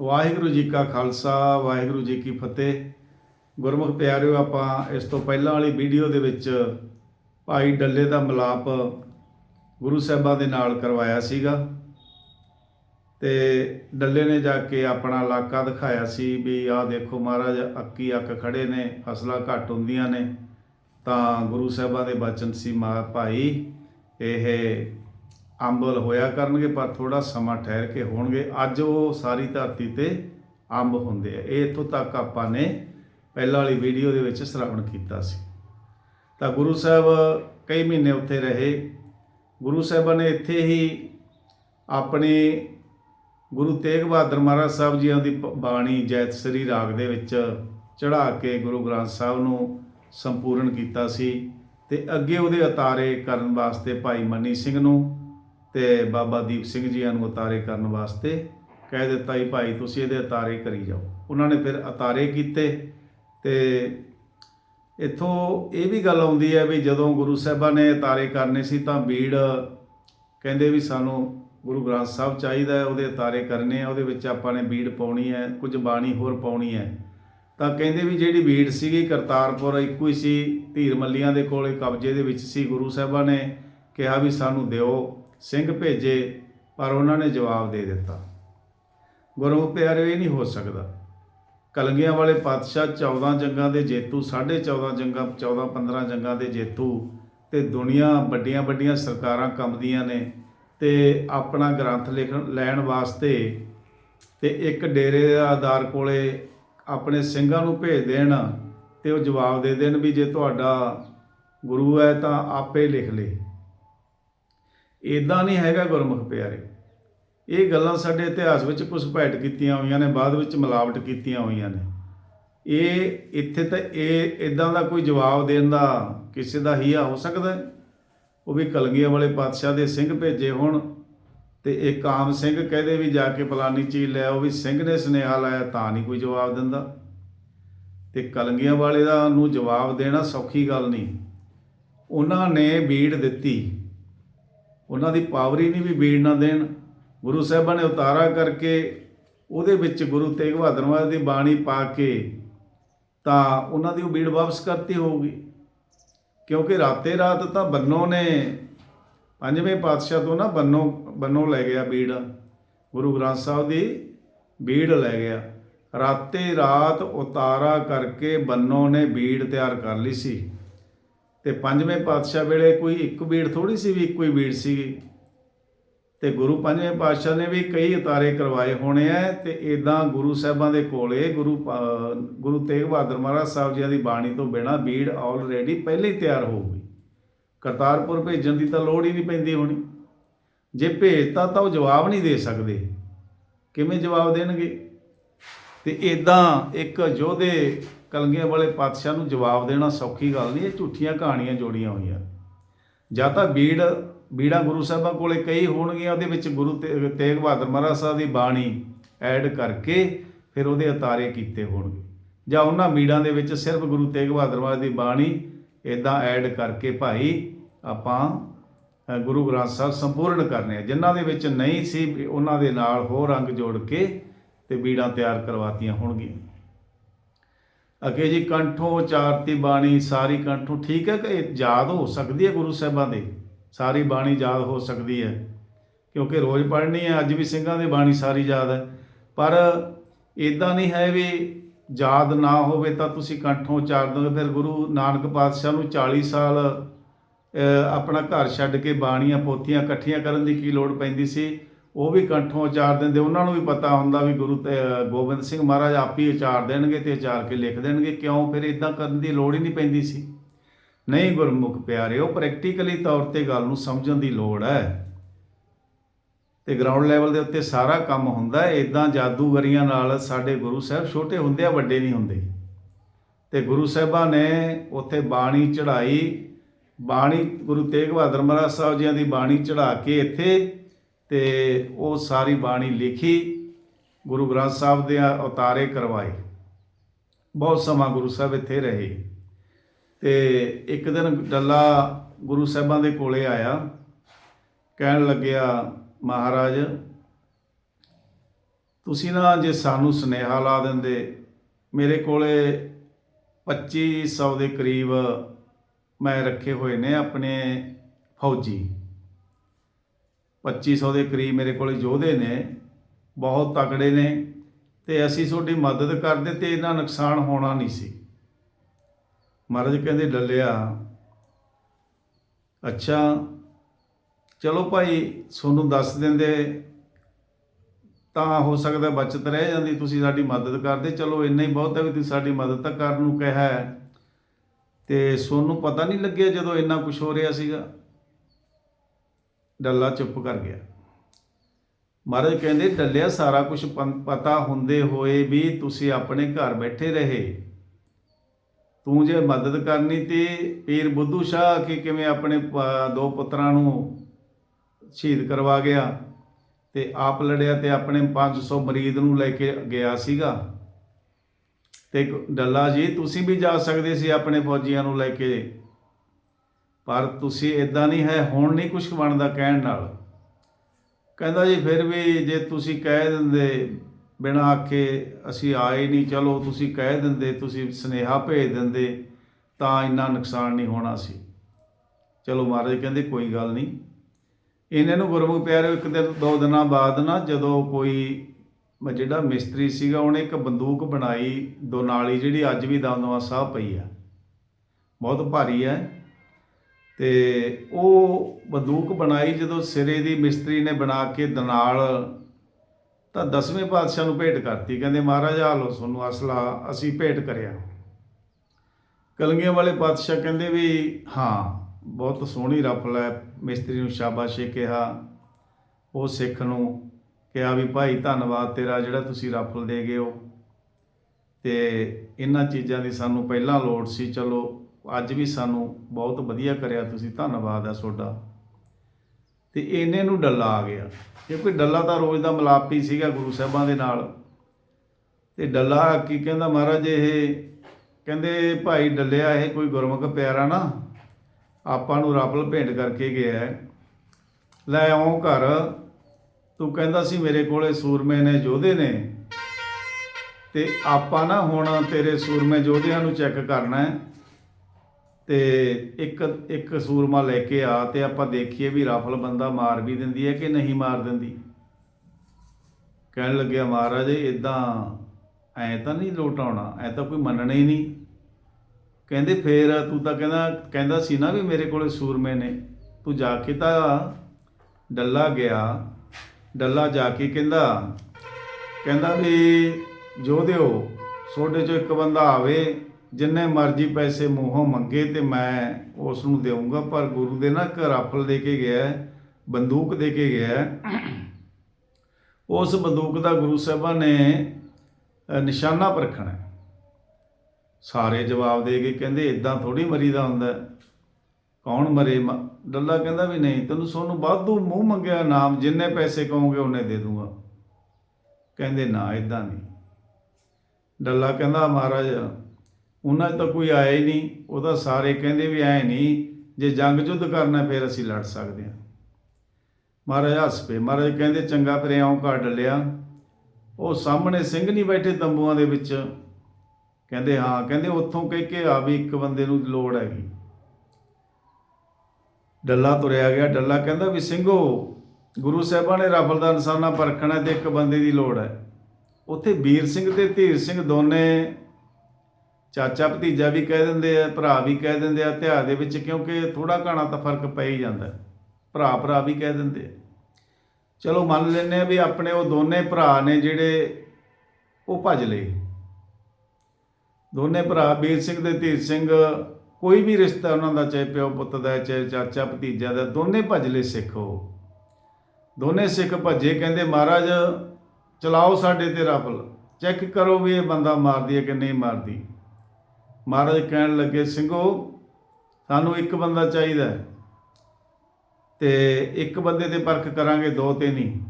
ਵਾਹਿਗੁਰੂ ਜੀ ਕਾ ਖਾਲਸਾ, ਵਾਹਿਗੁਰੂ ਜੀ ਕੀ ਫਤਿਹ। ਗੁਰਮੁਖ ਪਿਆਰਿਓ, ਆਪਾਂ ਇਸ ਤੋਂ ਪਹਿਲਾਂ ਵਾਲੀ ਵੀਡੀਓ ਦੇ ਵਿੱਚ ਭਾਈ ਡੱਲੇ ਦਾ ਮਿਲਾਪ ਗੁਰੂ ਸਾਹਿਬਾਂ ਦੇ ਨਾਲ ਕਰਵਾਇਆ ਸੀਗਾ। ਤੇ ਡੱਲੇ ਨੇ ਜਾ ਕੇ ਆਪਣਾ ਇਲਾਕਾ ਦਿਖਾਇਆ ਸੀ ਵੀ ਆਹ ਦੇਖੋ ਮਹਾਰਾਜ, ਅੱਕੀ ਅੱਕ ਖੜੇ ਨੇ, ਫਸਲਾਂ ਘੱਟ ਹੁੰਦੀਆਂ ਨੇ। ਤਾਂ ਗੁਰੂ ਸਾਹਿਬਾਂ ਦੇ ਬਚਨ ਸੀ ਮਾ ਭਾਈ, ਇਹ ਅੰਬਲ ਹੋਇਆ ਕਰਨਗੇ, ਪਰ ਥੋੜਾ ਸਮਾਂ ਠਹਿਰ ਕੇ ਹੋਣਗੇ। ਅੱਜ ਉਹ ਸਾਰੀ ਧਰਤੀ ਤੇ ਅੰਬ ਹੁੰਦੇ ਆ। ਇਹ ਇੱਥੋਂ ਤੱਕ ਆਪਾਂ ਨੇ ਪਹਿਲਾਂ ਵਾਲੀ ਵੀਡੀਓ ਦੇ ਵਿੱਚ ਸ਼੍ਰਵਣ ਕੀਤਾ ਸੀ। ਤਾਂ ਗੁਰੂ ਸਾਹਿਬ ਕਈ ਮਹੀਨੇ ਉੱਥੇ ਰਹੇ। ਗੁਰੂ ਸਾਹਿਬਾਂ ਨੇ ਇੱਥੇ ਹੀ ਆਪਣੇ ਗੁਰੂ ਤੇਗ ਬਹਾਦਰ ਮਹਾਰਾਜ ਸਾਹਿਬ ਜੀਆਂ ਦੀ ਪ- ਬਾਣੀ ਜੈਤ ਸ੍ਰੀ ਰਾਗ ਦੇ ਵਿੱਚ ਚੜਾ ਕੇ ਗੁਰੂ ਗ੍ਰੰਥ ਸਾਹਿਬ ਨੂੰ ਸੰਪੂਰਨ ਕੀਤਾ ਸੀ ਤੇ ਅੱਗੇ ਉਹਦੇ ਉਤਾਰੇ ਕਰਨ ਵਾਸਤੇ ਭਾਈ ਮਨੀ ਸਿੰਘ ਨੂੰ ਤੇ ਬਾਬਾ ਦੀਪ ਸਿੰਘ ਜੀਆਂ ਨੂੰ ਉਤਾਰੇ ਕਰਨ ਵਾਸਤੇ ਕਹਿ ਦਿੱਤਾ ਹੀ ਭਾਈ ਤੁਸੀਂ ਇਹਦੇ ਉਤਾਰੇ ਕਰੀ ਜਾਓ। ਉਹਨਾਂ ਨੇ ਫਿਰ ਉਤਾਰੇ ਕੀਤੇ ਤੇ ਇੱਥੋਂ ਇਹ ਵੀ ਗੱਲ ਆਉਂਦੀ ਹੈ ਵੀ ਜਦੋਂ ਗੁਰੂ ਸਾਹਿਬਾਂ ਨੇ ਉਤਾਰੇ ਕਰਨੇ ਸੀ ਤਾਂ ਬੀੜ ਕਹਿੰਦੇ ਵੀ ਸਾਨੂੰ ਗੁਰੂ ਗ੍ਰੰਥ ਸਾਹਿਬ ਚਾਹੀਦਾ ਉਹਦੇ ਉਤਾਰੇ ਕਰਨੇ ਆ, ਉਹਦੇ ਵਿੱਚ ਆਪਾਂ ਨੇ ਬੀੜ ਪਾਉਣੀ ਹੈ, ਕੁਝ ਬਾਣੀ ਹੋਰ ਪਾਉਣੀ ਹੈ। ਤਾਂ ਕਹਿੰਦੇ ਵੀ ਜਿਹੜੀ ਬੀੜ ਸੀਗੀ ਕਰਤਾਰਪੁਰ, ਇੱਕੋ ਹੀ ਸੀ ਧੀਰ ਮੱਲੀਆਂ ਦੇ ਕੋਲੇ, ਕਬਜ਼ੇ ਦੇ ਵਿੱਚ ਸੀ, ਗੁਰੂ ਸਾਹਿਬਾਂ ਨੇ ਕਿਹਾ ਵੀ ਸਾਨੂੰ ਦਿਓ। ਸਿੰਘ ਭੇਜੇ, ਪਰ ਉਹਨਾਂ ਨੇ ਜਵਾਬ ਦੇ ਦਿੱਤਾ। ਗੁਰੂ ਪਿਆਰਿਓ, ਇਹ ਨਹੀਂ ਹੋ ਸਕਦਾ। ਕਲਗੀਆਂ ਵਾਲੇ ਪਾਤਸ਼ਾਹ 14 ਜੰਗਾਂ ਦੇ ਜੇਤੂ 14.5 ਜੰਗਾਂ 14 15 ਜੰਗਾਂ ਦੇ ਜੇਤੂ ਤੇ ਦੁਨੀਆ ਵੱਡੀਆਂ ਵੱਡੀਆਂ ਸਰਕਾਰਾਂ ਕੰਬਦੀਆਂ ਨੇ ਤੇ ਆਪਣਾ ਗ੍ਰੰਥ ਲਿਖਣ ਲੈਣ ਵਾਸਤੇ ਤੇ ਇੱਕ ਡੇਰੇ ਆਧਾਰ ਕੋਲੇ ਆਪਣੇ ਸਿੰਘਾਂ ਨੂੰ ਭੇਜ ਦੇਣ ਤੇ ਉਹ ਜਵਾਬ ਦੇ ਦੇਣ ਵੀ ਜੇ ਤੁਹਾਡਾ ਗੁਰੂ ਹੈ ਤਾਂ ਆਪੇ ਲਿਖ ਲੇ। ਇਦਾਂ ਨਹੀਂ ਹੈਗਾ ਗੁਰਮੁਖ ਪਿਆਰੇ। ਇਹ ਗੱਲਾਂ ਸਾਡੇ ਇਤਿਹਾਸ ਵਿੱਚ ਘੁਸਪੈਠ ਕੀਤੀਆਂ ਹੋਈਆਂ ਨੇ, ਬਾਅਦ ਵਿੱਚ ਮਿਲਾਵਟ ਕੀਤੀਆਂ ਹੋਈਆਂ ਨੇ। ਇਹ ਇੱਥੇ ਤਾਂ ਇਹ ਇਦਾਂ ਦਾ ਕੋਈ ਜਵਾਬ ਦੇਣ ਦਾ ਕਿਸੇ ਦਾ ਹੀਆ ਹੋ ਸਕਦਾ ਹੈ? ਉਹ ਵੀ ਕਲਗੀਆਂ ਵਾਲੇ ਪਾਤਸ਼ਾਹ ਦੇ ਸਿੰਘ ਭੇਜੇ ਹੋਣ ਤੇ ਇੱਕ ਆਮ ਸਿੰਘ ਕਹਦੇ ਵੀ ਜਾ ਕੇ ਫਲਾਨੀ ਚੀਜ਼ ਲੈ ਉਹ ਵੀ ਸਿੰਘ ਨੇ ਸੁਨੇਹਾ ਲਾਇਆ ਤਾਂ ਨਹੀਂ ਕੋਈ ਜਵਾਬ ਦਿੰਦਾ। ਤੇ ਕਲੰਗੀਆਂ ਵਾਲੇ ਦਾ ਨੂੰ ਜਵਾਬ ਦੇਣਾ ਸੌਖੀ ਗੱਲ ਨਹੀਂ। ਉਹਨਾਂ ਨੇ ਬੀੜ ਦਿੱਤੀ। ਉਹਨਾਂ ਦੀ ਪਾਵਰ ਹੀ ਨਹੀਂ ਵੀ ਬੀੜ ਨਾ ਦੇਣ। ਗੁਰੂ ਸਾਹਿਬਾਂ ਨੇ ਉਤਾਰਾ ਕਰਕੇ ਉਹਦੇ ਵਿੱਚ ਗੁਰੂ ਤੇਗ ਬਹਾਦਰ ਮਹਾਰਾਜ ਦੀ ਬਾਣੀ ਪਾ ਕੇ ਤਾਂ ਉਹਨਾਂ ਦੀ ਉਹ ਬੀੜ ਵਾਪਸ ਕਰਤੀ ਹੋਊਗੀ। ਕਿਉਂਕਿ ਰਾਤੇ ਰਾਤ ਤਾਂ ਬੰਨੋ ਨੇ ਪੰਜਵੇਂ ਪਾਤਸ਼ਾਹ ਤੋਂ ਨਾ ਬੰਨੋ ਬੰਨੋ ਲੈ ਗਿਆ ਬੀੜ। ਗੁਰੂ ਗ੍ਰੰਥ ਸਾਹਿਬ ਦੀ ਬੀੜ ਲੈ ਗਿਆ। ਰਾਤੇ ਰਾਤ ਉਤਾਰਾ ਕਰਕੇ ਬੰਨੋ ਨੇ ਬੀੜ ਤਿਆਰ ਕਰ ਲਈ ਸੀ। ਤੇ ਪੰਜਵੇਂ ਪਾਤਸ਼ਾਹ ਵੇਲੇ ਕੋਈ ਇੱਕ ਬੀੜ ਥੋੜੀ ਸੀ ਵੀ ਇੱਕੋ ਹੀ ਬੀੜ ਸੀਗੀ। ਤੇ ਗੁਰੂ ਪੰਜਵੇਂ ਪਾਤਸ਼ਾਹ ਨੇ ਵੀ ਕਈ ਉਤਾਰੇ ਕਰਵਾਏ ਹੋਣੇ ਆ ਤੇ ਇਦਾਂ ਗੁਰੂ ਸਾਹਿਬਾਂ ਦੇ ਕੋਲੇ ਗੁਰੂ ਪਾ- ਗੁਰੂ ਤੇਗ ਬਹਾਦਰ ਮਹਾਰਾਜ ਸਾਹਿਬ ਜੀ ਦੀ ਬਾਣੀ ਤੋਂ ਬਿਨਾ ਬੀੜ ਆਲਰੇਡੀ ਪਹਿਲੇ ਹੀ ਤਿਆਰ ਹੋ ਗਈ। ਕਰਤਾਰਪੁਰ ਭੇਜਣ ਦੀ ਤਾਂ ਲੋੜ ਹੀ ਨਹੀਂ ਪੈਂਦੀ ਹੋਣੀ। ਜੇ ਭੇਜਤਾ ਤਾਂ ਉਹ ਜਵਾਬ ਨਹੀਂ ਦੇ ਸਕਦੇ। ਕਿਵੇਂ ਜਵਾਬ ਦੇਣਗੇ? ਤੇ ਇਦਾਂ ਇੱਕ ਯੋਧੇ ਕਲਗੀਆਂ ਵਾਲੇ ਪਾਤਸ਼ਾਹ ਨੂੰ ਜਵਾਬ ਦੇਣਾ ਸੌਖੀ ਗੱਲ ਨਹੀਂ, ਇਹ ਝੂਠੀਆਂ ਕਹਾਣੀਆਂ ਜੋੜੀਆਂ ਹੋਈਆਂ। ਜਾਂ ਤਾਂ ਬੀੜ, ਬੀੜਾ ਗੁਰੂ ਸਾਹਿਬਾਂ ਕੋਲੇ ਕਈ ਹੋਣਗੀਆਂ, ਉਹਦੇ ਵਿੱਚ ਗੁਰੂ ਤੇ- ਤੇਗ ਬਹਾਦਰ ਮਹਾਰਾਜ ਸਾਹਿਬ ਦੀ ਬਾਣੀ ਐਡ ਕਰਕੇ ਫਿਰ ਉਹਦੇ ਉਤਾਰੇ ਕੀਤੇ ਹੋਣਗੇ। ਜਾਂ ਉਹਨਾਂ ਬੀੜਾਂ ਦੇ ਵਿੱਚ ਸਿਰਫ ਗੁਰੂ ਤੇਗ ਬਹਾਦਰ ਮਹਾਰਾਜ ਦੀ ਬਾਣੀ ਇਦਾਂ ਐਡ ਕਰਕੇ ਭਾਈ ਆਪਾਂ ਗੁਰੂ ਗ੍ਰੰਥ ਸਾਹਿਬ ਸੰਪੂਰਨ ਕਰਨੇ ਆ। ਜਿਨ੍ਹਾਂ ਦੇ ਵਿੱਚ ਨਹੀਂ ਸੀ, ਉਹਨਾਂ ਦੇ ਨਾਲ ਹੋਰ ਰੰਗ ਜੋੜ ਕੇ ਤੇ ਬੀੜਾਂ ਤਿਆਰ ਕਰਵਾਤੀਆਂ ਹੋਣਗੀਆਂ। ਅੱਗੇ ਜੀ ਕੰਠੋਂ ਉਚਾਰਤੀ ਬਾਣੀ, ਸਾਰੀ ਕੰਠੋਂ, ਠੀਕ ਹੈ ਕਿ ਯਾਦ ਹੋ ਸਕਦੀ ਹੈ ਗੁਰੂ ਸਾਹਿਬਾਂ ਦੀ? ਸਾਰੀ ਬਾਣੀ ਯਾਦ ਹੋ ਸਕਦੀ ਹੈ। ਕਿਉਂਕਿ ਰੋਜ਼ ਪੜ੍ਹਨੀ ਹੈ, ਅੱਜ ਵੀ ਸਿੰਘਾਂ ਦੀ ਬਾਣੀ ਸਾਰੀ ਯਾਦ ਹੈ। ਪਰ ਇਦਾਂ ਨਹੀਂ ਹੈ ਵੀ ਯਾਦ ਨਾ ਹੋਵੇ ਤਾਂ ਤੁਸੀਂ ਕੰਠੋਂ ਉਚਾਰ ਦੋਗੇ ਫਿਰ ਗੁਰੂ ਨਾਨਕ ਪਾਤਸ਼ਾਹ ਨੂੰ 40 ਸਾਲ ਆਪਣਾ ਘਰ ਛੱਡ ਕੇ ਬਾਣੀਆਂ ਪੋਥੀਆਂ ਇਕੱਠੀਆਂ ਕਰਨ ਦੀ ਕੀ ਲੋੜ ਪੈਂਦੀ ਸੀ? ਉਹ ਵੀ ਕੰਠੋਂ ਉਚਾਰ ਦਿੰਦੇ, ਉਹਨਾਂ ਨੂੰ ਵੀ ਪਤਾ ਹੁੰਦਾ ਵੀ ਗੁਰੂ ਗੋਬਿੰਦ ਸਿੰਘ ਮਹਾਰਾਜ ਆਪ ਹੀ ਉਚਾਰ ਦੇਣਗੇ ਤੇ ਉਚਾਰ ਕੇ ਲਿਖ ਦੇਣਗੇ, ਕਿਉਂ? ਫਿਰ ਇਦਾਂ ਕਰਨ ਦੀ ਲੋੜ ਹੀ ਨਹੀਂ ਪੈਂਦੀ ਸੀ। ਨਹੀਂ ਗੁਰਮੁਖ ਪਿਆਰਿਓ ਪ੍ਰੈਕਟੀਕਲੀ ਤੌਰ ਤੇ ਗੱਲ ਨੂੰ ਸਮਝਣ ਦੀ ਲੋੜ ਹੈ। ਤੇ ਗਰਾਊਂਡ ਲੈਵਲ ਦੇ ਉੱਤੇ ਸਾਰਾ ਕੰਮ ਹੁੰਦਾ ਹੈ ਇਦਾਂ ਜਾਦੂਗਰੀਆਂ ਨਾਲ ਸਾਡੇ ਗੁਰੂ ਸਾਹਿਬ ਛੋਟੇ ਹੁੰਦੇ ਆ, ਵੱਡੇ ਨਹੀਂ ਹੁੰਦੇ। ਤੇ ਗੁਰੂ ਸਾਹਿਬਾਂ ਨੇ ਉੱਥੇ ਬਾਣੀ ਚੜਾਈ ਬਾਣੀ ਗੁਰੂ ਤੇਗ ਬਹਾਦਰ ਮਹਾਰਾਜ ਸਾਹਿਬ ਜੀਆਂ ਦੀ ਬਾਣੀ ਚੜਾ ਕੇ ਇੱਥੇ ਤੇ ਉਹ ਸਾਰੀ ਬਾਣੀ ਲਿਖੀ, ਗੁਰੂ ਗ੍ਰੰਥ ਸਾਹਿਬ ਦੇ ਉਤਾਰੇ ਕਰਵਾਏ। ਬਹੁਤ ਸਮਾਂ ਗੁਰੂ ਸਾਹਿਬ ਇੱਥੇ ਰਹੇ। ਤੇ ਇੱਕ ਦਿਨ ਡੱਲਾ ਗੁਰੂ ਸਾਹਿਬਾਂ ਦੇ ਕੋਲੇ ਆਇਆ। ਕਹਿਣ ਲੱਗਿਆ, ਮਹਾਰਾਜ, ਤੁਸੀਂ ਨਾ ਜੇ ਸਾਨੂੰ ਸੁਨੇਹਾ ਲਾ ਦਿੰਦੇ, ਮੇਰੇ ਕੋਲੇ 2500 ਦੇ ਕਰੀਬ ਮੈਂ ਰੱਖੇ ਹੋਏ ਨੇ ਆਪਣੇ ਫੌਜੀ। 2500 ਦੇ ਕਰੀਬ ਮੇਰੇ ਕੋਲ ਯੋਧੇ ਨੇ, ਬਹੁਤ ਤਕੜੇ ਨੇ ਤੇ ਅਸੀਂ ਤੁਹਾਡੀ ਮਦਦ ਕਰਦੇ ਤੇ ਇਹਨਾਂ ਨੁਕਸਾਨ ਹੋਣਾ ਨਹੀਂ ਸੀ। ਮਹਾਰਾਜ ਕਹਿੰਦੇ, ਡੱਲਿਆ, ਅੱਛਾ, ਚਲੋ ਭਾਈ, ਤੁਹਾਨੂੰ ਦੱਸ ਦਿੰਦੇ, ਤਾਂ ਹੋ ਸਕਦਾ ਬਚਤ ਰਹਿ ਜਾਂਦੀ, ਤੁਸੀਂ ਸਾਡੀ ਮਦਦ ਕਰਦੇ। ਚਲੋ, ਇੰਨਾ ਹੀ ਬਹੁਤ ਹੈ ਵੀ ਤੁਸੀਂ ਸਾਡੀ ਮਦਦ ਤਾਂ ਕਰਨ ਨੂੰ ਕਿਹਾ ਹੈ। ਤੇ ਸੋਨੂੰ ਪਤਾ ਨਹੀਂ ਲੱਗਿਆ ਜਦੋਂ ਇੰਨਾ ਕੁਝ ਹੋ ਰਿਹਾ ਸੀਗਾ। ਡੱਲਾ ਚੁੱਪ ਕਰ ਗਿਆ। ਮਹਾਰਾਜ ਕਹਿੰਦੇ, ਡੱਲਿਆ ਸਾਰਾ ਕੁਝ ਪਤਾ ਹੁੰਦੇ ਹੋਏ ਵੀ ਤੁਸੀਂ ਆਪਣੇ ਘਰ ਬੈਠੇ ਰਹੇ। ਤੂੰ ਜੇ ਮਦਦ ਕਰਨੀ ਤੇ, ਪੀਰ ਬੁੱਧੂ ਸ਼ਾਹ ਕਿ ਕਿਵੇਂ ਆਪਣੇ ਦੋ ਪੁੱਤਰਾਂ ਨੂੰ ਸ਼ਹੀਦ ਕਰਵਾ ਗਿਆ ਤੇ ਆਪ ਲੜਿਆ ਤੇ ਆਪਣੇ 500 ਮਰੀਦ ਨੂੰ ਲੈ ਕੇ ਗਿਆ ਸੀਗਾ? ਤੇ ਡੱਲਾ ਜੀ, ਤੁਸੀਂ ਵੀ ਜਾ ਸਕਦੇ ਸੀ ਆਪਣੇ ਫੌਜੀਆਂ ਨੂੰ ਲੈ ਕੇ। ਪਰ ਤੁਸੀਂ ਇਦਾਂ ਨਹੀਂ ਹੈ, ਹੁਣ ਨਹੀਂ ਕੁਝ ਬਣਦਾ ਕਹਿਣ ਨਾਲ। ਕਹਿੰਦਾ ਜੀ, ਫਿਰ ਵੀ ਜੇ ਤੁਸੀਂ ਕਹਿ ਦਿੰਦੇ ਬਿਨਾਂ ਆਖੇ, ਅਸੀਂ ਆਏ ਨਹੀਂ, ਚਲੋ ਤੁਸੀਂ ਕਹਿ ਦਿੰਦੇ, ਤੁਸੀਂ ਸਨੇਹਾ ਭੇਜ ਦਿੰਦੇ, ਤਾਂ ਇੰਨਾ ਨੁਕਸਾਨ ਨਹੀਂ ਹੋਣਾ ਸੀ। ਚਲੋ ਮਹਾਰਾਜ ਕਹਿੰਦੇ, ਕੋਈ ਗੱਲ ਨਹੀਂ। ਇਹਨਾਂ ਨੂੰ ਗੁਰਮੁਖ ਪਿਆਰੇ ਇੱਕ ਦਿਨ, ਦੋ ਦਿਨਾਂ ਬਾਅਦ ਨਾ ਜਦੋਂ ਕੋਈ ਜਿਹੜਾ ਮਿਸਤਰੀ ਸੀਗਾ, ਉਹਨੇ ਇੱਕ ਬੰਦੂਕ ਬਣਾਈ, ਦੋ ਨਾਲੀ ਜਿਹੜੀ ਅੱਜ ਵੀ ਦਮਦਮਾ ਸਾਹਿਬ ਪਈ ਆ। ਬਹੁਤ ਭਾਰੀ ਹੈ। ਤੇ ਉਹ ਬੰਦੂਕ ਬਣਾਈ ਜਦੋਂ ਸਿਰੇ ਦੀ ਮਿਸਤਰੀ ਨੇ ਬਣਾ ਕੇ ਦਨਾਲ ਤਾਂ ਦਸਵੇਂ ਪਾਤਸ਼ਾਹ ਨੂੰ ਭੇਟ ਕਰਤੀ। ਕਹਿੰਦੇ, ਮਹਾਰਾਜ ਆ ਲੋ ਤੁਹਾਨੂੰ ਅਸਲਾ ਅਸੀਂ ਭੇਟ ਕਰਿਆ। ਕਲੰਗੀਆਂ ਵਾਲੇ ਪਾਤਸ਼ਾਹ ਕਹਿੰਦੇ ਵੀ, ਹਾਂ, ਬਹੁਤ ਸੋਹਣੀ ਰਫਲ ਹੈ ਮਿਸਤਰੀ ਨੂੰ ਸ਼ਾਬਾਸ਼ੇ ਕਿਹਾ, ਉਹ ਸਿੱਖ ਨੂੰ ਕਿਹਾ ਵੀ, ਭਾਈ, ਧੰਨਵਾਦ ਤੇਰਾ ਜਿਹੜਾ ਤੁਸੀਂ ਰਫਲ ਦੇ ਗਏ ਹੋ ਤੇ ਇਹਨਾਂ ਚੀਜ਼ਾਂ ਦੀ ਸਾਨੂੰ ਪਹਿਲਾਂ ਲੋੜ ਸੀ, ਚਲੋ ਅੱਜ ਵੀ ਸਾਨੂੰ ਬਹੁਤ ਵਧੀਆ ਕਰਿਆ ਤੁਸੀਂ, ਧੰਨਵਾਦ ਹੈ ਤੁਹਾਡਾ। ਤੇ ਇਹਨੇ ਨੂੰ ਡੱਲਾ ਆ ਗਿਆ। ਕਿਉਂਕਿ ਡੱਲਾ ਤਾਂ ਰੋਜ਼ ਦਾ ਮਲਾਪੀ ਸੀਗਾ ਗੁਰੂ ਸਾਹਿਬਾਂ ਦੇ ਨਾਲ। ਤੇ ਡੱਲਾ ਕੀ ਕਹਿੰਦਾ ਮਹਾਰਾਜ, ਇਹ ਕਹਿੰਦੇ ਭਾਈ ਡੱਲਿਆ, ਇਹ ਕੋਈ ਗੁਰਮੁਖ ਪਿਆਰਾ ਨਾ, ਆਪਾਂ ਨੂੰ ਰਫਲ ਭੇਂਟ ਕਰਕੇ ਗਿਆ ਲੈ ਆਉਂ ਘਰ, ਤੂੰ ਕਹਿੰਦਾ ਸੀ ਮੇਰੇ ਕੋਲੇ ਸੂਰਮੇ ਨੇ ਯੋਧੇ ਨੇ। ਤੇ ਆਪਾਂ ਨਾ ਹੁਣ ਤੇਰੇ ਸੂਰਮੇ ਯੋਧਿਆਂ ਨੂੰ ਚੈੱਕ ਕਰਨਾ ਹੈ। ਤੇ ਇੱਕ ਇੱਕ ਸੂਰਮਾ ਲੈ ਕੇ ਆ ਤੇ ਆਪਾਂ ਦੇਖੀਏ ਵੀ ਰਾਫਲ ਬੰਦਾ ਮਾਰ ਵੀ ਦਿੰਦੀ ਹੈ ਕਿ ਨਹੀਂ ਮਾਰ ਦਿੰਦੀ। ਕਹਿਣ ਲੱਗਿਆ ਮਹਾਰਾਜ ਇਦਾਂ ਐ ਤਾਂ ਨਹੀਂ ਲੋਟਾਉਣਾ ਐ ਤਾਂ ਕੋਈ ਮੰਨਣਾ ਹੀ ਨਹੀਂ। ਕਹਿੰਦੇ ਫੇਰ ਤੂੰ ਤਾਂ ਕਹਿੰਦਾ ਕਹਿੰਦਾ ਸੀ ਨਾ ਵੀ ਮੇਰੇ ਕੋਲੇ ਸੂਰਮੇ ਨੇ। ਤੂੰ ਜਾ ਕੇ ਤਾਂ ਡੱਲਾ ਗਿਆ, ਡੱਲਾ ਜਾ ਕੇ ਕਹਿੰਦਾ ਕਹਿੰਦਾ ਵੀ ਜੋਧਿਓ ਤੁਹਾਡੇ ਚੋਂ ਇੱਕ ਬੰਦਾ ਆਵੇ ਜਿੰਨੇ ਮਰਜ਼ੀ ਪੈਸੇ ਮੂੰਹੋਂ ਮੰਗੇ ਤੇ ਮੈਂ ਉਸ ਨੂੰ ਦੇਵਾਂਗਾ ਪਰ ਗੁਰੂ ਦੇ ਨਾ ਇੱਕ ਰਾਫਲ ਦੇ ਕੇ ਗਿਆ ਬੰਦੂਕ ਦੇ ਕੇ ਗਿਆ ਉਸ ਬੰਦੂਕ ਦਾ ਗੁਰੂ ਸਾਹਿਬਾਂ ਨੇ ਨਿਸ਼ਾਨਾ ਪਰਖਣਾ ਸਾਰੇ ਜਵਾਬ ਦੇ ਕੇ ਕਹਿੰਦੇ ਇਦਾਂ ਥੋੜੀ ਮਰੀਦਾ ਹੁੰਦਾ ਕੌਣ ਮਰੇ? ਮ- ਡੱਲਾ ਕਹਿੰਦਾ ਵੀ ਨਹੀਂ, ਤੈਨੂੰ ਸੋਨੂੰ ਵਾਧੂ ਮੂੰਹ ਮੰਗਿਆ ਨਾਮ, ਜਿੰਨੇ ਪੈਸੇ ਕਹੋਗੇ ਉਹਨੇ ਦੇ ਦੂੰਗਾ। ਕਹਿੰਦੇ, ਨਾ ਇਦਾਂ ਨਹੀਂ। ਡੱਲਾ ਕਹਿੰਦਾ, ਮਹਾਰਾਜ ਉਹਨਾਂ 'ਚ ਤਾਂ ਕੋਈ ਆਇਆ ਹੀ ਨਹੀਂ, ਉਹ ਤਾਂ ਸਾਰੇ ਕਹਿੰਦੇ ਵੀ ਐ ਨਹੀਂ, ਜੇ ਜੰਗ ਜੁੱਧ ਕਰਨਾ ਫਿਰ ਅਸੀਂ ਲੜ ਸਕਦੇ ਹਾਂ। ਮਹਾਰਾਜ ਹੱਸ ਪਏ। ਮਹਾਰਾਜ ਕਹਿੰਦੇ, ਚੰਗਾ ਫਿਰ ਇਉਂ ਘਰ ਡੱਲਿਆ ਉਹ ਸਾਹਮਣੇ ਸਿੰਘ ਨਹੀਂ ਬੈਠੇ ਤੰਬੂਆਂ ਦੇ ਵਿੱਚ। ਕਹਿੰਦੇ, ਹਾਂ। ਕਹਿੰਦੇ, ਉੱਥੋਂ ਕਹਿ ਕੇ ਆ ਵੀ ਇੱਕ ਬੰਦੇ ਨੂੰ ਲੋੜ ਹੈਗੀ। ਡੱਲਾ ਤੁਰਿਆ ਗਿਆ। ਡੱਲਾ ਕਹਿੰਦਾ ਵੀ, ਸਿੰਘੋ, ਗੁਰੂ ਸਾਹਿਬਾਂ ਨੇ ਰਫਲ ਦਾ ਨਿਸ਼ਾਨਾ ਪਰਖਣਾ ਤੇ ਇੱਕ ਬੰਦੇ ਦੀ ਲੋੜ ਹੈ। ਉੱਥੇ ਵੀਰ ਸਿੰਘ ਤੇ ਧੀਰ ਸਿੰਘ ਦੋਨੇ ਚਾਚਾ ਭਤੀਜਾ ਵੀ ਕਹਿ ਦਿੰਦੇ ਆ, ਭਰਾ ਵੀ ਕਹਿ ਦਿੰਦੇ ਆ ਧਿਆ ਦੇ ਵਿੱਚ ਕਿਉਂਕਿ ਥੋੜਾ ਘਾਣਾ ਤਾਂ ਫ਼ਰਕ ਪੈ ਹੀ ਜਾਂਦਾ। ਭਰਾ ਭਰਾ ਵੀ ਕਹਿ ਦਿੰਦੇ ਚਲੋ ਮੰਨ ਲੈਂਦੇ ਆ ਵੀ ਆਪਣੇ ਉਹ ਦੋਨੇ ਭਰਾ ਨੇ ਜਿਹੜੇ ਉਹ ਭੱਜ ਲਏ। ਦੋਨੇ ਭਰਾ ਵੀਰ ਸਿੰਘ ਤੇ ਧੀਰ ਸਿੰਘ, ਕੋਈ ਵੀ ਰਿਸ਼ਤਾ ਉਹਨਾਂ ਦਾ, ਚਾਹੇ ਪਿਓ ਪੁੱਤ ਦਾ, ਚਾਹੇ ਚਾਚਾ ਭਤੀਜਾ ਦਾ, ਦੋਨੇ ਭੱਜ ਲਏ ਸਿੱਖ ਉਹ। ਦੋਨੇ ਸਿੱਖ ਭੱਜੇ, ਕਹਿੰਦੇ, ਮਹਾਰਾਜ, ਚਲਾਓ ਸਾਡੇ ਤੇ ਰਫਲ ਚੈੱਕ ਕਰੋ ਵੀ ਇਹ ਬੰਦਾ ਮਾਰਦੀ ਹੈ ਕਿ ਨਹੀਂ ਮਾਰਦੀ। ਮਹਾਰਾਜ ਕਹਿਣ ਲੱਗੇ, ਸਿੰਘੋ, ਸਾਨੂੰ ਇੱਕ ਬੰਦਾ ਚਾਹੀਦਾ ਹੈ ਤੇ ਇੱਕ ਬੰਦੇ ਤੇ ਪਰਖ ਕਰਾਂਗੇ, ਦੋ ਤੇ ਨਹੀਂ।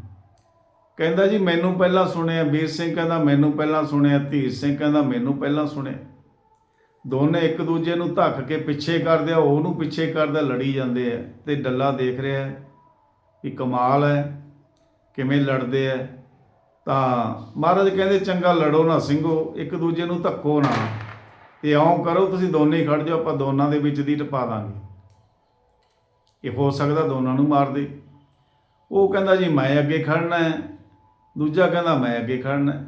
ਕਹਿੰਦਾ ਜੀ, ਮੈਨੂੰ ਪਹਿਲਾਂ ਸੁਣਿਆ। ਵੀਰ ਸਿੰਘ ਕਹਿੰਦਾ, ਮੈਨੂੰ ਪਹਿਲਾਂ ਸੁਣਿਆ। ਧੀਰ ਸਿੰਘ ਕਹਿੰਦਾ, ਮੈਨੂੰ ਪਹਿਲਾਂ ਸੁਣਿਆ। ਦੋਨੇ ਇੱਕ ਦੂਜੇ ਨੂੰ ਧੱਕ ਕੇ ਪਿੱਛੇ ਕਰਦੇ ਆ, ਉਹਨੂੰ ਪਿੱਛੇ ਕਰਦਾ, ਲੜੀ ਜਾਂਦੇ ਆ ਤੇ ਡੱਲਾ ਦੇਖ ਰਿਹਾ ਹੈ ਵੀ ਕਮਾਲ ਹੈ, ਕਿਵੇਂ ਲੜਦੇ ਆ। ਤਾਂ ਮਹਾਰਾਜ ਕਹਿੰਦੇ, ਚੰਗਾ ਲੜੋ ਨਾ, ਸਿੰਘੋ, ਇੱਕ ਦੂਜੇ ਨੂੰ ਧੱਕੋ ਨਾ। ਤੇ ਇਉਂ ਕਰੋ, ਤੁਸੀਂ ਦੋਨੇ ਹੀ ਖੜ ਜਾਓ, ਆਪਾਂ ਦੋਨਾਂ ਦੇ ਵਿੱਚ ਦੀ ਟਪਾ ਦਾਂਗੇ। ਇਹ ਹੋ ਸਕਦਾ ਦੋਨਾਂ ਨੂੰ ਮਾਰ ਦੇ। ਉਹ ਕਹਿੰਦਾ ਜੀ, ਮੈਂ ਅੱਗੇ ਖੜਨਾ ਹੈ। ਦੂਜਾ ਕਹਿੰਦਾ, ਮੈਂ ਅੱਗੇ ਖੜਨਾ ਹੈ।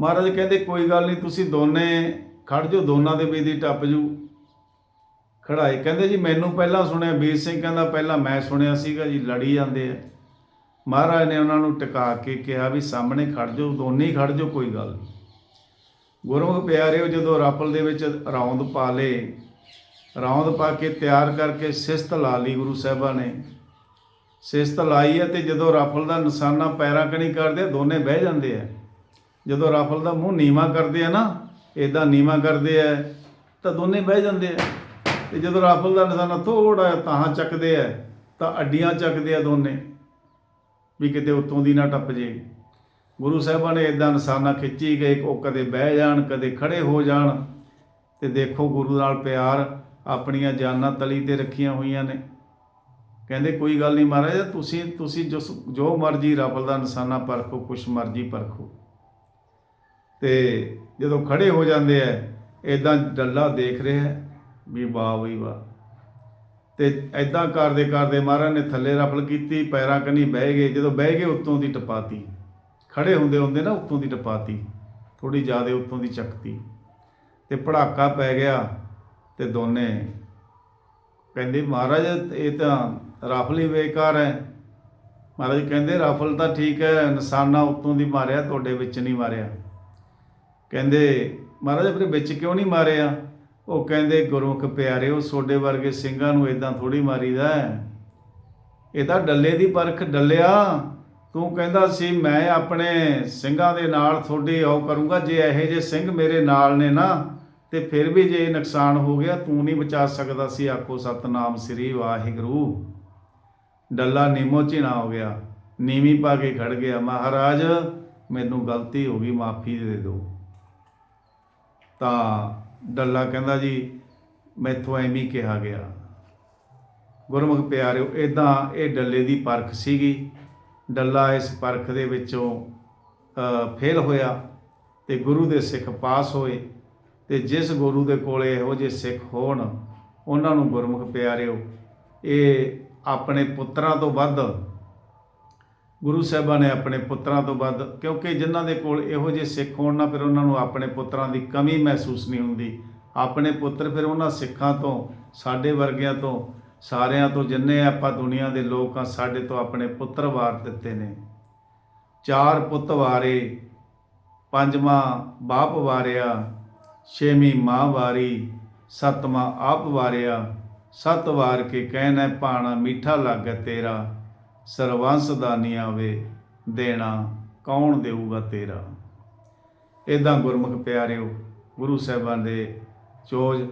ਮਹਾਰਾਜ ਕਹਿੰਦੇ, ਕੋਈ ਗੱਲ ਨਹੀਂ, ਤੁਸੀਂ ਦੋਨੇ ਖੜ ਜਾਓ, ਦੋਨਾਂ ਦੇ ਵਿੱਚ ਦੀ ਟੱਪ ਜੂ। ਖੜਾਈ ਕਹਿੰਦੇ ਜੀ, ਮੈਨੂੰ ਪਹਿਲਾਂ ਸੁਣਿਆ, ਵੀਰ ਸਿੰਘ ਕਹਿੰਦਾ, ਪਹਿਲਾਂ ਮੈਂ ਸੁਣਿਆ ਸੀਗਾ ਜੀ, ਲੜੀ ਜਾਂਦੇ ਆ। ਮਹਾਰਾਜ ਨੇ ਉਹਨਾਂ ਨੂੰ ਟਿਕਾ ਕੇ ਕਿਹਾ ਵੀ ਸਾਹਮਣੇ ਖੜ ਜਾਓ, ਦੋਨੇ ਹੀ ਖੜ ਜਾਓ, ਕੋਈ ਗੱਲ ਨਹੀਂ। ਗੁਰਮੁਖ ਪਿਆਰਿਓ, ਜਦੋਂ ਰਾਪਲ ਦੇ ਵਿੱਚ ਰੌਂਦ ਪਾ ਲੇ, ਰੌਂਦ ਪਾ ਕੇ ਤਿਆਰ ਕਰਕੇ ਸਿਸਤ ਲਾ ਲਈ ਗੁਰੂ ਸਾਹਿਬਾਂ ਨੇ। ਸਿਸਤ ਲਾਈ ਹੈ ਤੇ ਜਦੋਂ ਰਾਫਲ ਦਾ ਨਿਸ਼ਾਨਾ ਪੈਰਾਂ ਕਣੀ ਕਰਦੇ ਦੋਨੇ ਬਹਿ ਜਾਂਦੇ ਆ। ਜਦੋਂ ਰਾਫਲ ਦਾ ਮੂੰਹ ਨੀਵਾ ਕਰਦੇ ਆ ਨਾ ਇਦਾਂ ਨੀਵਾ ਕਰਦੇ ਆ, ਤਾਂ ਦੋਨੇ ਬਹਿ ਜਾਂਦੇ ਆ। ਤੇ ਜਦੋਂ ਰਾਫਲ ਦਾ ਨਿਸ਼ਾਨਾ ਥੋੜਾ ਤਾਹਾਂ ਚੱਕਦੇ ਆ, ਤਾਂ ਅੱਡੀਆਂ ਚੱਕਦੇ ਆ ਦੋਨੇ, ਵੀ ਕਿਤੇ ਉਤੋਂ ਦੀ ਨਾ ਟੱਪ ਜੇ। ਗੁਰੂ ਸਾਹਿਬਾਂ ਨੇ ਇਦਾਂ ਨਿਸ਼ਾਨਾ ਖਿੱਚੀ ਗਏ ਉਹ ਕਦੇ ਬਹਿ ਜਾਣ, ਕਦੇ ਖੜੇ ਹੋ ਜਾਣ ਤੇ ਦੇਖੋ ਗੁਰੂ ਨਾਲ ਪਿਆਰ ਆਪਣੀਆਂ ਜਾਨਾਂ ਤਲੀ ਤੇ ਰੱਖੀਆਂ ਹੋਈਆਂ ਨੇ। ਕਹਿੰਦੇ ਕੋਈ ਗੱਲ ਨਹੀਂ ਮਹਾਰਾਜ, ਤੁਸੀਂ ਤੁਸੀਂ ਜੋ ਜੋ ਮਰਜ਼ੀ ਰਫਲ ਦਾ ਨਿਸ਼ਾਨਾ ਪਰਖੋ, ਕੁਛ ਮਰਜ਼ੀ ਪਰਖੋ। ਤੇ ਜਦੋਂ ਖੜੇ ਹੋ ਜਾਂਦੇ ਐ ਇਦਾਂ ਡੱਲਾ ਦੇਖ ਰਿਹਾ ਵੀ ਵਾਹ ਬਈ ਵਾਹ। ਤੇ ਐਦਾਂ ਕਰਦੇ ਕਰਦੇ ਮਹਾਰਾਜ ਨੇ ਥੱਲੇ ਰਫਲ ਕੀਤੀ, ਪੈਰਾਂ ਕਨੀ ਬਹਿ ਗਏ, ਜਦੋਂ ਬਹਿ ਗਏ ਉੱਤੋਂ ਦੀ ਟਪਾਤੀ। ਖੜੇ ਹੁੰਦੇ ਹੁੰਦੇ ਨਾ ਉੱਤੋਂ ਦੀ ਟਪਾਤੀ ਥੋੜੀ ਜ਼ਿਆਦਾ ਉੱਤੋਂ ਦੀ ਚੱਕਤੀ। ਤੇ ਪੜਾਕਾ ਪੈ ਗਿਆ ਤੇ ਦੋਨੇ ਕਹਿੰਦੇ, ਮਹਾਰਾਜ, ਇਹ ਤਾਂ ਰਾਫਲ ਹੀ ਬੇਕਾਰ ਹੈ। ਮਹਾਰਾਜ ਕਹਿੰਦੇ, ਰਾਫਲ ਤਾਂ ਠੀਕ ਹੈ, ਨਿਸ਼ਾਨਾ ਉੱਤੋਂ ਦੀ ਮਾਰਿਆ, ਤੁਹਾਡੇ ਵਿੱਚ ਨਹੀਂ ਮਾਰਿਆ। ਕਹਿੰਦੇ, ਮਹਾਰਾਜ, ਫਿਰ ਵਿੱਚ ਕਿਉਂ ਨਹੀਂ ਮਾਰਿਆ? ਉਹ ਕਹਿੰਦੇ, ਗੁਰਮੁਖ ਪਿਆਰਿਓ ਸੋਡੇ ਵਰਗੇ ਸਿੰਘਾਂ ਨੂੰ ਇਦਾਂ ਥੋੜੀ ਮਾਰੀਦਾ ਹੈ। ਇਹ ਤਾਂ ਡੱਲੇ ਦੀ ਪਰਖ, ਡੱਲਿਆ। ਤੂੰ ਕਹਿੰਦਾ ਸੀ, ਮੈਂ ਆਪਣੇ ਸਿੰਘਾਂ ਦੇ ਨਾਲ ਤੁਹਾਡੇ ਉਹ ਕਰੂੰਗਾ, ਜੇ ਇਹੋ ਜਿਹੇ ਸਿੰਘ ਮੇਰੇ ਨਾਲ ਨੇ ਨਾ, ਤੇ ਫਿਰ ਵੀ ਜੇ ਨੁਕਸਾਨ ਹੋ ਗਿਆ, ਤੂੰ ਨਹੀਂ ਬਚਾ ਸਕਦਾ ਸੀ, ਆਖੋ ਸਤਨਾਮ ਸ੍ਰੀ ਵਾਹਿਗੁਰੂ। ਡੱਲਾ ਨੀਮੋ ਝੀਣਾ ਹੋ ਗਿਆ, ਨੀਵੀਂ ਪਾ ਕੇ ਖੜ ਗਿਆ, ਮਹਾਰਾਜ, ਮੈਨੂੰ ਗਲਤੀ ਹੋ ਗਈ, ਮਾਫੀ ਦੇ ਦਿਓ। ਤਾਂ ਡੱਲਾ ਕਹਿੰਦਾ ਜੀ, ਮੈਥੋਂ ਐਵੇਂ ਕਿਹਾ ਗਿਆ। ਗੁਰਮੁਖ ਪਿਆਰਿਓ ਇਦਾਂ ਇਹ ਡੱਲੇ ਦੀ ਪਰਖ ਸੀਗੀ। ਡੱਲਾ ਇਸ ਪਰਖ ਦੇ ਵਿੱਚੋਂ ਫੇਲ ਹੋਇਆ ਤੇ ਗੁਰੂ ਦੇ ਸਿੱਖ ਪਾਸ ਹੋਏ ਤੇ ਜਿਸ ਗੁਰੂ ਦੇ ਕੋਲੇ ਇਹੋ ਜਿਹੇ ਸਿੱਖ ਹੋਣ, ਉਹਨਾਂ ਨੂੰ ਗੁਰਮੁਖ ਪਿਆਰਿਓ, ਇਹ ਆਪਣੇ ਪੁੱਤਰਾਂ ਤੋਂ ਵੱਧ, ਗੁਰੂ ਸਾਹਿਬਾਂ ਨੇ ਆਪਣੇ ਪੁੱਤਰਾਂ ਤੋਂ ਵੱਧ, ਕਿਉਂਕਿ ਜਿਨ੍ਹਾਂ ਦੇ ਕੋਲ ਇਹੋ ਜਿਹੇ ਸਿੱਖ ਹੋਣ ਨਾ, ਫਿਰ ਉਹਨਾਂ ਨੂੰ ਆਪਣੇ ਪੁੱਤਰਾਂ ਦੀ ਕਮੀ ਮਹਿਸੂਸ ਨਹੀਂ ਹੁੰਦੀ। ਆਪਣੇ ਪੁੱਤਰ ਫਿਰ ਉਹਨਾਂ ਸਿੱਖਾਂ ਤੋਂ, ਸਾਡੇ ਵਰਗਿਆਂ ਤੋਂ ਸਾਰਿਆਂ ਤੋਂ ਜਿੰਨੇ ਆਪਾਂ ਦੁਨੀਆ ਦੇ ਲੋਕ ਆ ਸਾਡੇ ਤੋਂ ਆਪਣੇ ਪੁੱਤਰ ਵਾਰ ਦਿੱਤੇ ਨੇ। ਚਾਰ ਪੁੱਤ ਵਾਰੇ, ਪੰਜਵਾਂ ਬਾਪ ਵਾਰਿਆ, ਛੇਵੀਂ ਮਾਂ ਵਾਰੀ, ਸੱਤਵਾਂ ਆਪ ਵਾਰਿਆ, ਸੱਤ ਵਾਰ ਕੇ ਕਹਿਣਾ ਪਾਣਾ ਮੀਠਾ ਲੱਗ ਤੇਰਾ, ਸਰਵੰਸ ਦਾ ਨੀ ਆਵੇ, ਦੇਣਾ ਕੌਣ ਦੇਊਗਾ ਤੇਰਾ? ਇਦਾਂ ਗੁਰਮੁਖ ਪਿਆਰਿਓ, ਗੁਰੂ ਸਾਹਿਬਾਂ ਦੇ ਚੋਜ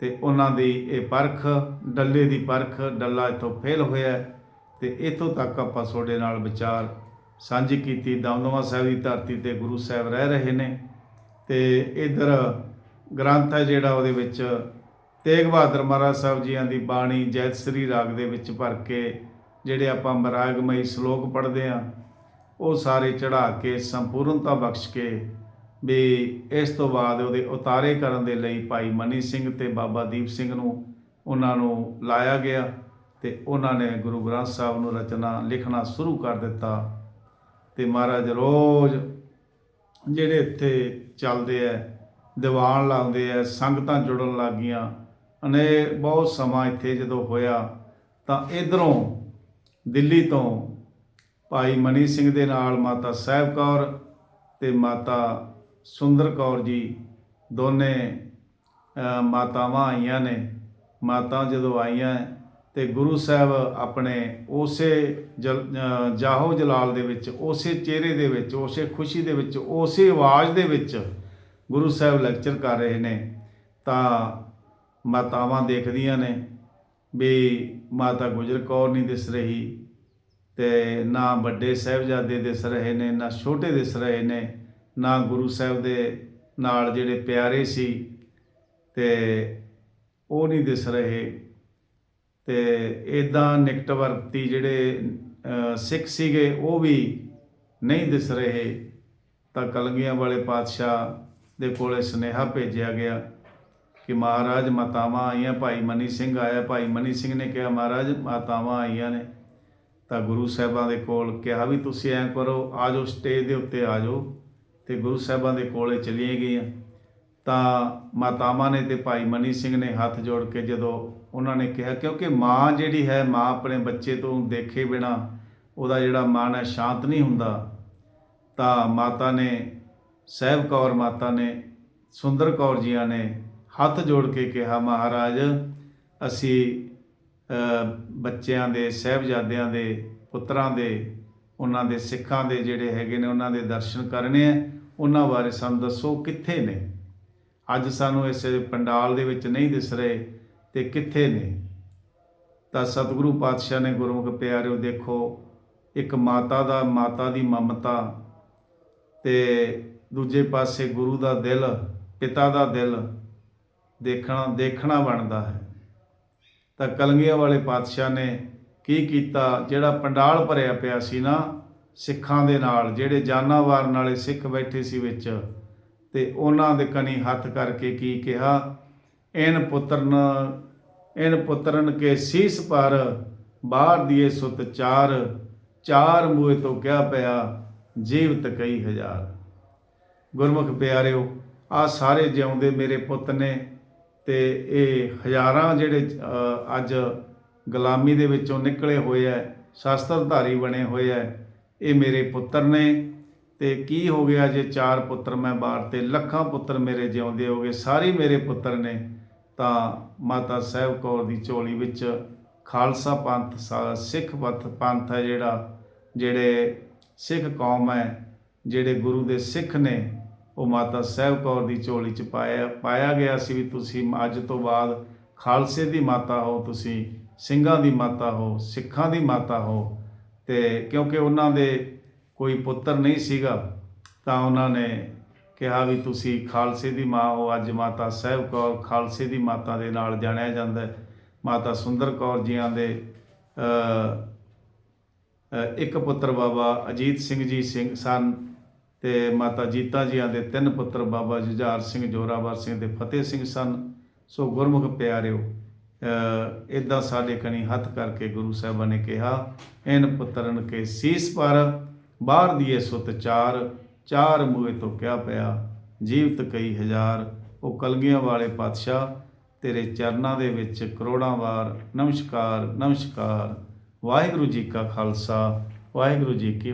ਤੇ ਉਹਨਾਂ ਦੀ ਇਹ ਪਰਖ, ਡੱਲੇ ਦੀ ਪਰਖ, ਡੱਲਾ ਇਥੋਂ ਫੇਲ ਹੋਇਆ ਹੈ ਤੇ ਇਥੋਂ ਤੱਕ ਆਪਾਂ ਤੁਹਾਡੇ ਨਾਲ ਵਿਚਾਰ ਸਾਂਝੀ ਕੀਤੀ। ਦਮਦਮਾ ਸਾਹਿਬ ਦੀ ਧਰਤੀ ਤੇ ਗੁਰੂ ਸਾਹਿਬ ਰਹਿ ਰਹੇ ਨੇ ਤੇ ਇਧਰ ਗ੍ਰੰਥ ਹੈ ਜਿਹੜਾ ਉਹਦੇ ਵਿੱਚ ਤੇਗ ਬਹਾਦਰ ਮਹਾਰਾਜ ਸਾਹਿਬ ਜੀਆਂ ਦੀ ਬਾਣੀ ਜੈਤ ਸ੍ਰੀ ਰਾਗ ਦੇ ਵਿੱਚ ਭਰ ਕੇ ਜਿਹੜੇ ਆਪਾਂ ਮਰਾਗਮਈ ਸ਼ਲੋਕ ਪੜ੍ਹਦੇ ਆ ਉਹ ਸਾਰੇ ਚੜਾ ਕੇ ਸੰਪੂਰਨਤਾ ਬਖਸ਼ ਕੇ ਵੀ ਇਸ ਤੋਂ ਬਾਅਦ ਉਹਦੇ ਉਤਾਰੇ ਕਰਨ ਦੇ ਲਈ ਭਾਈ ਮਨੀ ਸਿੰਘ ਤੇ ਬਾਬਾ ਦੀਪ ਸਿੰਘ ਨੂੰ ਉਹਨਾਂ ਨੂੰ ਲਾਇਆ ਗਿਆ ਤੇ ਉਹਨਾਂ ਨੇ ਗੁਰੂ ਗ੍ਰੰਥ ਸਾਹਿਬ ਨੂੰ ਰਚਨਾ ਲਿਖਣਾ ਸ਼ੁਰੂ ਕਰ ਦਿੱਤਾ। ਤੇ ਮਹਾਰਾਜ ਰੋਜ਼ ਜਿਹੜੇ ਇੱਥੇ ਚੱਲਦੇ ਐ, ਦੀਵਾਨ ਲਾਉਂਦੇ ਐ, ਸੰਗਤਾਂ ਜੁੜਨ ਲੱਗੀਆਂ। ਅਨੇ ਬਹੁਤ ਸਮਾਂ ਇੱਥੇ ਜਦੋਂ ਹੋਇਆ ਤਾਂ ਇਧਰੋਂ ਦਿੱਲੀ ਤੋਂ ਭਾਈ ਮਨੀ ਸਿੰਘ ਦੇ ਨਾਲ ਮਾਤਾ ਸਾਹਿਬ ਕੌਰ ਤੇ ਮਾਤਾ ਸੁੰਦਰ ਕੌਰ ਜੀ ਦੋਨੇ ਮਾਤਾਵਾਂ ਆਈਆਂ ਨੇ। ਮਾਤਾ ਜਦੋਂ ਆਈਆਂ ਤੇ ਗੁਰੂ ਸਾਹਿਬ ਆਪਣੇ ਉਸੇ ਜਲ- ਜਾਹੋ ਜਲਾਲ ਦੇ ਵਿੱਚ, ਉਸੇ ਚਿਹਰੇ ਦੇ ਵਿੱਚ, ਉਸੇ ਖੁਸ਼ੀ ਦੇ ਵਿੱਚ, ਉਸੇ ਆਵਾਜ਼ ਦੇ ਵਿੱਚ ਗੁਰੂ ਸਾਹਿਬ ਲੈਕਚਰ ਕਰ ਰਹੇ ਨੇ ਤਾਂ ਮਾਤਾਵਾਂ ਦੇਖਦੀਆਂ ਨੇ ਵੀ ਮਾਤਾ ਗੁਜਰ ਕੌਰ ਨਹੀਂ ਦਿਸ ਰਹੀ ਤੇ ਨਾ ਵੱਡੇ ਸਾਹਿਬਜ਼ਾਦੇ ਦਿਸ ਰਹੇ ਨੇ, ਨਾ ਛੋਟੇ ਦਿਸ ਰਹੇ ਨੇ। ਨਾ ਗੁਰੂ ਸਾਹਿਬ ਦੇ ਨਾਲ ਜਿਹੜੇ ਪਿਆਰੇ ਸੀ ਤੇ ਉਹ ਨਹੀਂ ਦਿਸ ਰਹੇ। ਤੇ ਇਦਾਂ ਨਿਕਟ ਵਰਤੀ ਜਿਹੜੇ ਸਿੱਖ ਸੀਗੇ, ਉਹ ਵੀ ਨਹੀਂ ਦਿਸ ਰਹੇ। ਤਾਂ ਕਲਗੀਆਂ ਵਾਲੇ ਪਾਤਸ਼ਾਹ ਦੇ ਕੋਲੇ ਸੁਨੇਹਾ ਭੇਜਿਆ ਗਿਆ ਕਿ ਮਹਾਰਾਜ ਮਾਤਾਵਾਂ ਆਈਆਂ, ਭਾਈ ਮਨੀ ਸਿੰਘ ਆਇਆ। ਭਾਈ ਮਨੀ ਸਿੰਘ ਨੇ ਕਿਹਾ, ਮਹਾਰਾਜ, ਮਾਤਾਵਾਂ ਆਈਆਂ ਨੇ। ਤਾਂ ਗੁਰੂ ਸਾਹਿਬਾਂ ਦੇ ਕੋਲ ਕਿਹਾ ਵੀ ਤੁਸੀਂ ਐਂ ਕਰੋ, ਆ ਜਾਓ, ਸਟੇਜ ਦੇ ਉੱਤੇ ਆ ਜਾਓ। ਤੇ ਗੁਰੂ ਸਾਹਿਬਾਂ ਦੇ ਕੋਲੇ ਚਲੀਆਂ ਗਈਆਂ। ਤਾਂ ਮਾਤਾਵਾਂ ਨੇ ਤੇ ਭਾਈ ਮਨੀ ਸਿੰਘ ਨੇ ਹੱਥ ਜੋੜ ਕੇ ਜਦੋਂ ਉਹਨਾਂ ਨੇ ਕਿਹਾ, ਕਿਉਂਕਿ ਮਾਂ ਜਿਹੜੀ ਹੈ, ਮਾਂ ਆਪਣੇ ਬੱਚੇ ਤੋਂ ਦੇਖੇ ਬਿਨਾ ਉਹਦਾ ਜਿਹੜਾ ਮਨ ਹੈ ਸ਼ਾਂਤ ਨਹੀਂ ਹੁੰਦਾ। ਤਾਂ ਮਾਤਾ ਨੇ, ਸਹਿਬ ਕੌਰ ਮਾਤਾ ਨੇ, ਸੁੰਦਰ ਕੌਰ ਜੀਆਂ ਨੇ ਹੱਥ ਜੋੜ ਕੇ ਕਿਹਾ, ਮਹਾਰਾਜ, ਅਸੀਂ ਬੱਚਿਆਂ ਦੇ, ਸਹਿਬਜ਼ਾਦਿਆਂ ਦੇ, ਪੁੱਤਰਾਂ ਦੇ ਉਹਨਾਂ ਦੇ ਸਿੱਖਾਂ ਦੇ ਜਿਹੜੇ ਹੈਗੇ ਨੇ, ਉਹਨਾਂ ਦੇ ਦਰਸ਼ਨ ਕਰਨੇ ਆ। ਉਹਨਾਂ ਬਾਰੇ ਸਾਨੂੰ ਦੱਸੋ ਕਿੱਥੇ ਨੇ? ਅੱਜ ਸਾਨੂੰ ਇਸ ਪੰਡਾਲ ਦੇ ਵਿੱਚ ਨਹੀਂ ਦਿਸ ਰਹੇ ਤੇ ਕਿੱਥੇ ਨੇ? ਤਾਂ ਸਤਿਗੁਰੂ ਪਾਤਸ਼ਾਹ ਨੇ ਗੁਰਮੁਖ ਪਿਆਰਿਓ, ਦੇਖੋ, ਇੱਕ ਮਾਤਾ ਦਾ, ਮਾਤਾ ਦੀ ਮਮਤਾ ਤੇ ਦੂਜੇ ਪਾਸੇ ਗੁਰੂ ਦਾ ਦਿਲ, ਪਿਤਾ ਦਾ ਦਿਲ ਦੇਖਣਾ ਦੇਖਣਾ ਬਣਦਾ ਹੈ। ਤਾਂ ਕਲੰਗੀਆਂ ਵਾਲੇ ਪਾਤਸ਼ਾਹ ਨੇ ਕੀ ਕੀਤਾ, ਜਿਹੜਾ ਪੰਡਾਲ ਭਰਿਆ ਪਿਆ ਸੀ ਨਾ, ਸਿੱਖਾਂ ਦੇ ਨਾਲ, ਜਿਹੜੇ ਜਾਨਾਂ ਜਾਨਾਵਾਰ ਨਾਲੇ ਸਿੱਖ ਬੈਠੇ ਸੀ ਵਿੱਚ, ਤੇ ਉਹਨਾਂ ਦੇ ਕਣੀ ਹੱਥ ਕਰਕੇ ਕੀ ਕਿਹਾ, ਇਨ ਪੁੱਤਰਨ ਇਨ ਪੁੱਤਰਨ ਕੇ ਸੀਸ ਪਰ, ਬਾਹਰ ਦੀਏ ਸੁਤ ਚਾਰ ਚਾਰ ਮੂਏ ਤੋਂ ਕਿਆ ਪਿਆ, ਜੀਵਤ ਕਈ ਹਜ਼ਾਰ। ਗੁਰਮੁਖ ਪਿਆਰਿਓ ਆ ਸਾਰੇ ਜਿਉਂਦੇ ਮੇਰੇ ਪੁੱਤ ਨੇ, ਤੇ ਇਹ ਹਜ਼ਾਰਾਂ ਜਿਹੜੇ ਅੱਜ ਗੁਲਾਮੀ ਦੇ ਵਿੱਚੋਂ ਨਿਕਲੇ ਹੋਏ ਐ, ਸ਼ਾਸਤਰਧਾਰੀ ਬਣੇ ਹੋਏ ਐ। ਇਹ ਮੇਰੇ ਪੁੱਤਰ ਨੇ ਤੇ ਕੀ ਹੋ ਗਿਆ ਜੇ ਚਾਰ ਪੁੱਤਰ ਮੈਂ ਬਾਹਰ ਤੇ ਲੱਖਾਂ ਪੁੱਤਰ ਮੇਰੇ ਜਿਉਂਦੇ ਹੋਗੇ, ਸਾਰੇ ਮੇਰੇ ਪੁੱਤਰ ਨੇ? ਤਾਂ ਮਾਤਾ ਸਾਹਿਬ ਕੌਰ ਦੀ ਝੋਲੀ ਵਿੱਚ ਖਾਲਸਾ ਪੰਥ, ਸਾ- ਸਿੱਖ ਪੰਥ ਪੰਥ ਹੈ ਜਿਹੜਾ, ਜਿਹੜੇ ਸਿੱਖ ਕੌਮ ਹੈ, ਜਿਹੜੇ ਗੁਰੂ ਦੇ ਸਿੱਖ ਨੇ, ਉਹ ਮਾਤਾ ਸਾਹਿਬ ਕੌਰ ਦੀ ਝੋਲੀ ਚ ਪਾਇਆ ਪਾਇਆ ਗਿਆ ਸੀ ਵੀ ਤੁਸੀਂ ਅੱਜ ਤੋਂ ਬਾਅਦ ਖਾਲਸੇ ਦੀ ਮਾਤਾ ਹੋ, ਤੁਸੀਂ ਸਿੰਘਾਂ ਦੀ ਮਾਤਾ ਹੋ, ਸਿੱਖਾਂ ਦੀ ਮਾਤਾ ਹੋ ਤੇ ਕਿਉਂਕਿ ਉਹਨਾਂ ਦੇ ਕੋਈ ਪੁੱਤਰ ਨਹੀਂ ਸੀਗਾ, ਤਾਂ ਉਹਨਾਂ ਨੇ ਕਿਹਾ ਵੀ ਤੁਸੀਂ ਖਾਲਸੇ ਦੀ ਮਾਂ ਹੋ, ਅੱਜ ਮਾਤਾ ਸਾਹਿਬ ਕੌਰ ਖਾਲਸੇ ਦੀ ਮਾਤਾ ਦੇ ਨਾਲ ਜਾਣਿਆ ਜਾਂਦਾ ਹੈ। ਮਾਤਾ ਸੁੰਦਰ ਕੌਰ ਜੀਆਂ ਦੇ ਇੱਕ ਪੁੱਤਰ ਬਾਬਾ ਅਜੀਤ ਸਿੰਘ ਜੀ ਸਿੰਘ ਸਨ ਤੇ ਮਾਤਾ ਜੀਤਾ ਜੀਆਂ ਦੇ ਤਿੰਨ ਪੁੱਤਰ ਬਾਬਾ ਜੁਝਾਰ ਸਿੰਘ ਜੋਰਾਵਰ ਸਿੰਘ ਤੇ ਫਤਿਹ ਸਿੰਘ ਸਨ। ਸੋ ਗੁਰਮੁਖ ਪਿਆਰਿਓ ਇਦਾਂ ਸਾਡੇ ਕਣੀ ਹੱਥ ਕਰਕੇ ਗੁਰੂ ਸਾਹਿਬਾਂ ਨੇ ਕਿਹਾ, ਇਨ ਪੁੱਤਰਨ ਕੇ ਸੀਸ ਪਰ, ਬਾਹਰ ਦੀਏ ਸੁਤ ਚਾਰ ਚਾਰ ਮੂਏ ਤੋਂ ਕਿਆ ਪਿਆ? ਜੀਵਤ ਕਈ ਹਜ਼ਾਰ, ਉਹ ਕਲਗੀਆਂ ਵਾਲੇ ਪਾਤਸ਼ਾਹ, ਤੇਰੇ ਚਰਨਾਂ ਦੇ ਵਿੱਚ ਕਰੋੜਾਂ ਵਾਰ, ਨਮਸਕਾਰ ਨਮਸਕਾਰ। ਵਾਹਿਗੁਰੂ ਜੀ ਕਾ ਖਾਲਸਾ, ਵਾਹਿਗੁਰੂ ਜੀ ਕੀ